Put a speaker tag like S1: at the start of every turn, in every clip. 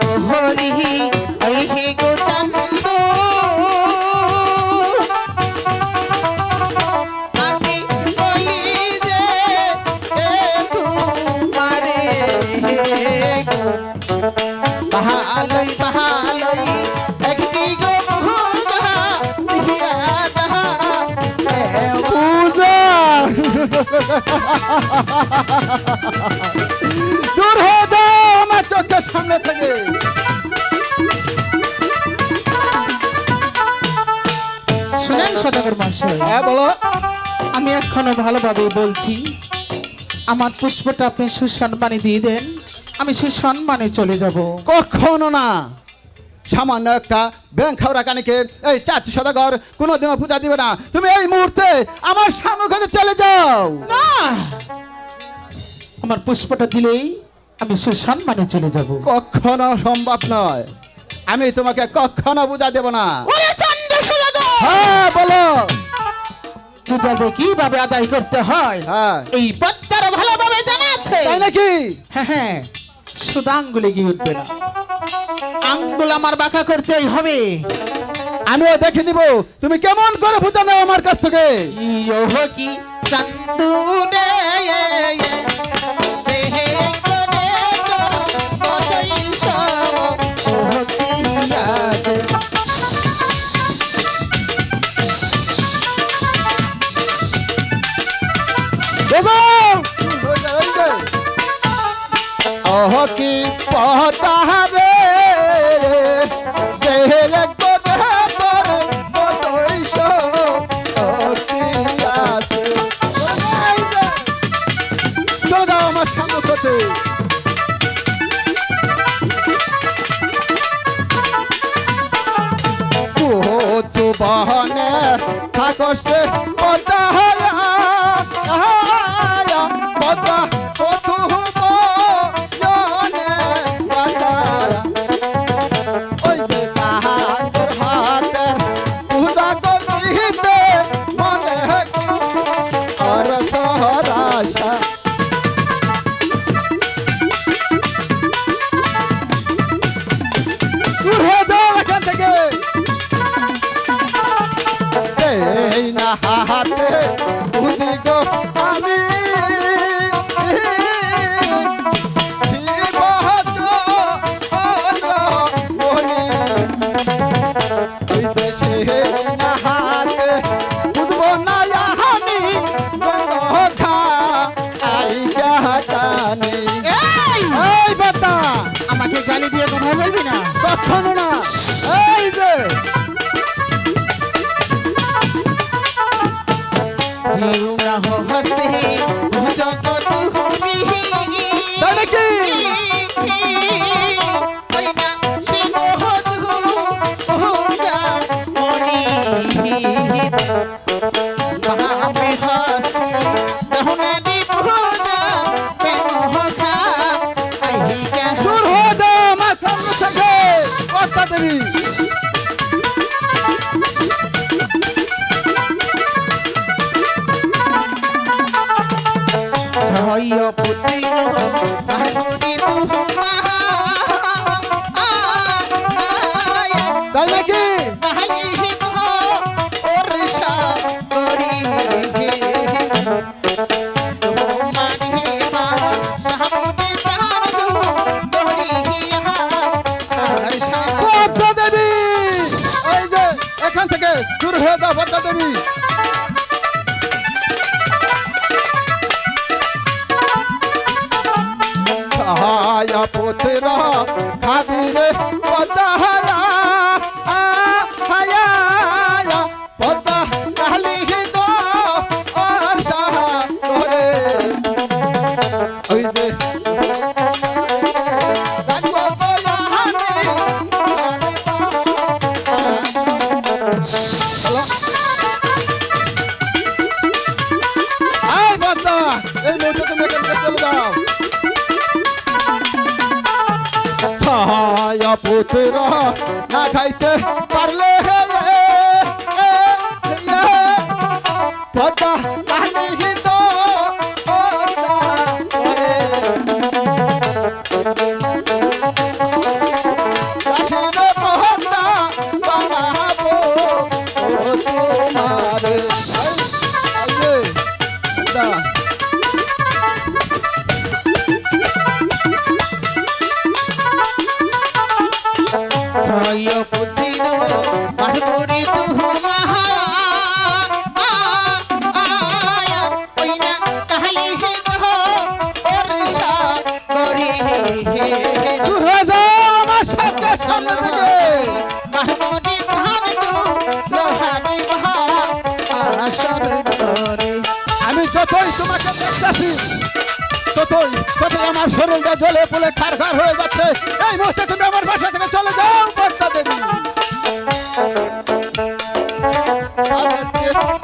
S1: মোহরি ওই হে গো চান্দ ভালোই ভালোই একটি গো ভুজা দিয়া তাহা
S2: পূজা।
S1: সদাগর মশাই
S2: হ্যাঁ বলো।
S1: আমি এখনও ভালোভাবে বলছি। আমার পুষ্পটা আপনি সুসম্মানে দিয়ে দেন। আমি সুসম্মানে চলে যাব।
S2: কখনো না। সামান্য একটা ব্যাংক খাওয়া কানিকে এই চারটি সদাগর কোনোদিনও পূজা দিবে না। তুমি এই মুহূর্তে আমার সামনে থেকে চলে যাও।
S1: না। আমার পুষ্পটা দিলেই আমি সুসম্মানে চলে যাব।
S2: কখনো সম্ভব নয়। আমি তোমাকে কখনো পূজা দেব না। হ্যাঁ বলো।
S1: পূজা যে কীভাবে আদায় করতে হয়
S2: হ্যাঁ।
S1: এই ভালোভাবে জানা আছে।
S2: তাই নাকি?
S1: হ্যাঁ হ্যাঁ। শুধু আঙ্গুলে গিয়ে উঠবে না। আঙ্গুল আমার বাঁকা করতেই হবে।
S2: আমিও দেখে নিব তুমি কেমন করে নাও আমার কাছ থেকে।
S1: কি
S2: বহনে থাকসে
S1: সহায়
S2: ছায়া পুত্র না খাইতে পারলে হেলে যতই তোমাকে দেখতেছি, ততই ততই আমার শরীরটা জ্বলে পুলে খার খার হয়ে যাচ্ছে। এই মুহূর্তে তুমি আমার বাসা থেকে চলে যাও বর্তা দেবী। পদ্মা হায়া,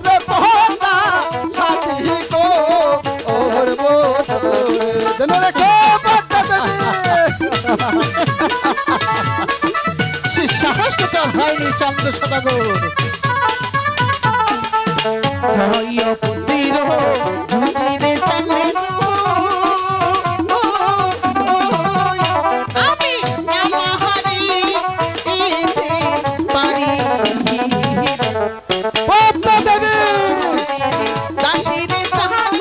S1: সাহসটা হয়নি চন্দ্র সদাগর। পুতির ঝুঁকিরে আমি নামাহারি ইতে পারি
S2: পদ্মা দেবী
S1: দাসিরে চাহান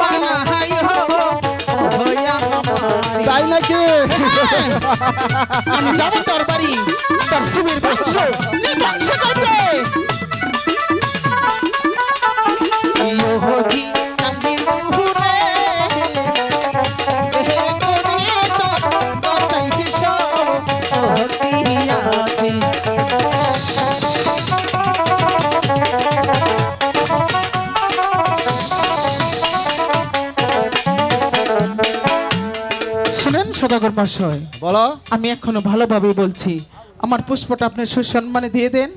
S1: বানাহাই হো হইয়া আমারি।
S2: তাই নাকি?
S1: আমি যাব তোর বাড়ি তোর শিবির বংশ নিবংশ করবে। সদাগর মশাই
S2: বলো।
S1: আমি এখনও ভালোভাবেই বলছি আমার পুষ্পটা আপনি সুসম্মানে দিয়ে দেন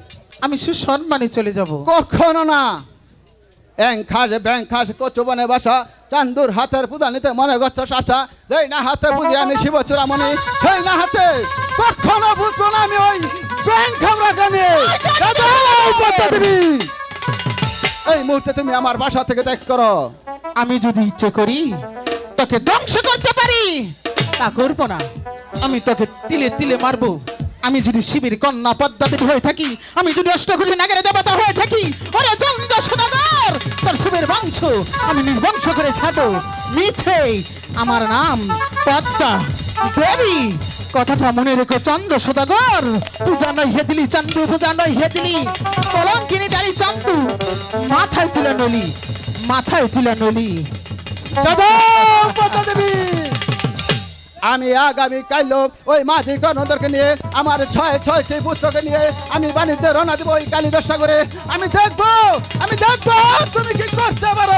S1: আমি সুসম্মানে চলে যাব।
S2: কখনো না। এং খাস ব্যাং খাস কচু বনে বাসা চান্দুর হাতের পূজা নিতে মনে করছ শাসা যেই না হাতে বুঝি আমি শিব চূড়ামণি সেই না হাতে কখনো বুঝব না আমি ওই ব্যাং খামরা কানে এই মুহূর্তে তুমি আমার বাসা থেকে ত্যাগ করো।
S1: আমি যদি ইচ্ছে করি তোকে ধ্বংস করতে পারি তা করব না। আমি তোকে তিলে তিলে মারবো। আমি যদি শিবির কন্যা পদ্মা দেবী হয়ে থাকি, আমি যদি অষ্টকোটি নাগের দেবতা হয়ে থাকি, ওরে চন্দ্র সদাগর তোর শিবের বংশ আমি নির্বংশ করে ছাড়বো। মিথ্যে আমার নাম পদ্মা দেবী। কথাটা মনে রেখো চন্দ্র সদাগর পূজা নয় হেদিলি চান্দু, পূজা নয় হেদিলি কলঙ্কিনী ডালি চান্দু। মাথায় তুলে নলি, মাথায় তুলে নলি।
S2: দেবী। আমি আগামী কাইল ওই মাঝি কর্ণধরকে নিয়ে, আমার ছয়, ছয়টি পুস্তকে নিয়ে আমি বাণিজ্য রওনা দেবো ওই কালী দশটা করে। আমি দেখব আমি দেখব, তুমি কি করতে পারো?